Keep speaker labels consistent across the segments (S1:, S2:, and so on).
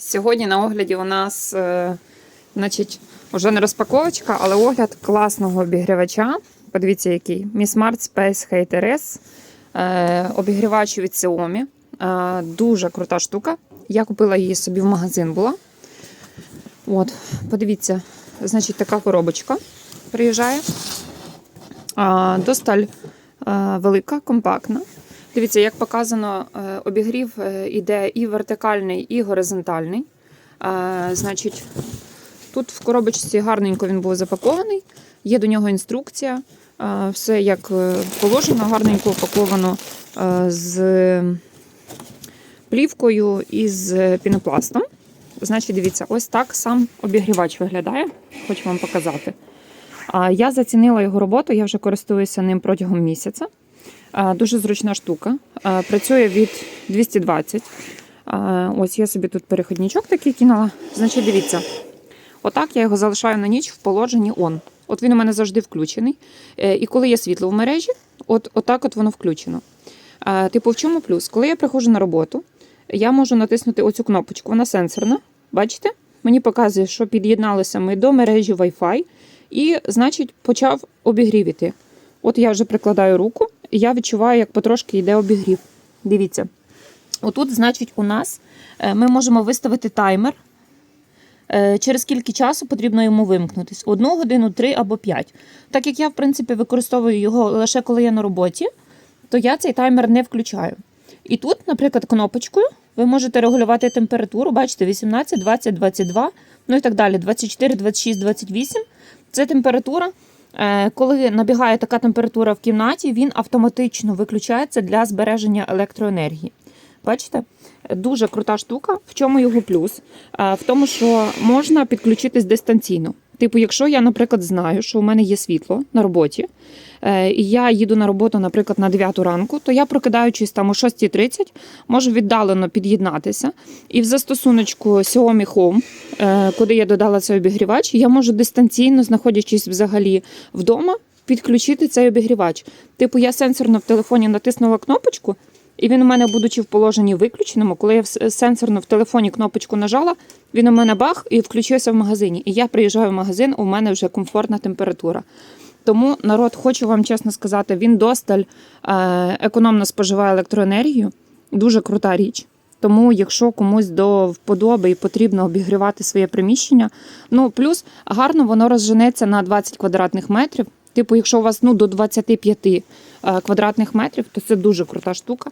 S1: Сьогодні на огляді у нас, е, значить, вже не розпаковочка, але огляд класного обігрівача. Подивіться, який. Mi Smart Space Hater S. Е, обігрівач від Xiaomi. Е, дуже крута штука. Я купила її собі в магазин була. От, подивіться, значить, така коробочка приїжджає. Досталь велика, компактна. Дивіться, як показано, е, обігрів е, іде і вертикальний, і горизонтальний. Е, Значить, тут в коробочці гарненько він був запакований, є до нього інструкція. Все як положено, гарненько упаковано з плівкою і з пінопластом. Значить, дивіться, ось так сам обігрівач виглядає. Хочу вам показати. Я зацінила його роботу, я вже користуюся ним протягом місяця. Дуже зручна штука. Працює від 220. Ось я собі тут переходничок такий кинула. Значить, дивіться. Отак я його залишаю на ніч в положенні on. От він у мене завжди включений. Е, І коли є світло в мережі, от, отак от воно включено. Типу, в чому плюс? Коли я приходжу на роботу, я можу натиснути оцю кнопочку, вона сенсорна. Бачите? Мені показує, що під'єдналися ми до мережі Wi-Fi, і, значить, почав обігрів іти. От я вже прикладаю руку, я відчуваю, як потрошки йде обігрів. Дивіться. Отут, значить, у нас е, ми можемо виставити таймер. Е, Через скільки часу потрібно йому вимкнутись? Одну годину, три або п'ять. Так як я, в принципі, використовую його лише коли я на роботі, то я цей таймер не включаю. І тут, наприклад, кнопочкою ви можете регулювати температуру, бачите, 18, 20, 22, ну і так далі, 24, 26, 28. Це температура. Е, Коли набігає така температура в кімнаті, він автоматично виключається для збереження електроенергії. Бачите? Дуже крута штука. В чому його плюс? Е, В тому, що можна підключитись дистанційно. Типу, якщо я, наприклад, знаю, що у мене є світло на роботі, е, і я їду на роботу, наприклад, на 9 ранку, то я, прокидаючись там о 6.30, можу віддалено під'єднатися. І в застосуночку Xiaomi Home, е, куди я додала цей обігрівач, я можу дистанційно, знаходячись взагалі вдома, підключити цей обігрівач. Типу, я сенсорно в телефоні натиснула кнопочку, і він у мене, будучи в положенні виключеному, коли я сенсорно в телефоні кнопочку нажала, він у мене бах і включився в магазині. І я приїжджаю в магазин, у мене вже комфортна температура. Тому народ, хочу вам чесно сказати, він досталь е, економно споживає електроенергію. Дуже крута річ. Тому, якщо комусь до вподоби і потрібно обігрівати своє приміщення, ну плюс гарно воно розженеться на 20 квадратних метрів. Типу, якщо у вас ну, до 25 е, квадратних метрів, то це дуже крута штука.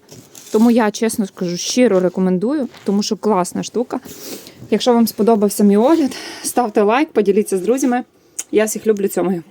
S1: Тому я чесно скажу, щиро рекомендую, тому що класна штука. Якщо вам сподобався мій огляд, ставте лайк, поділіться з друзями. Я всіх люблю цьомою.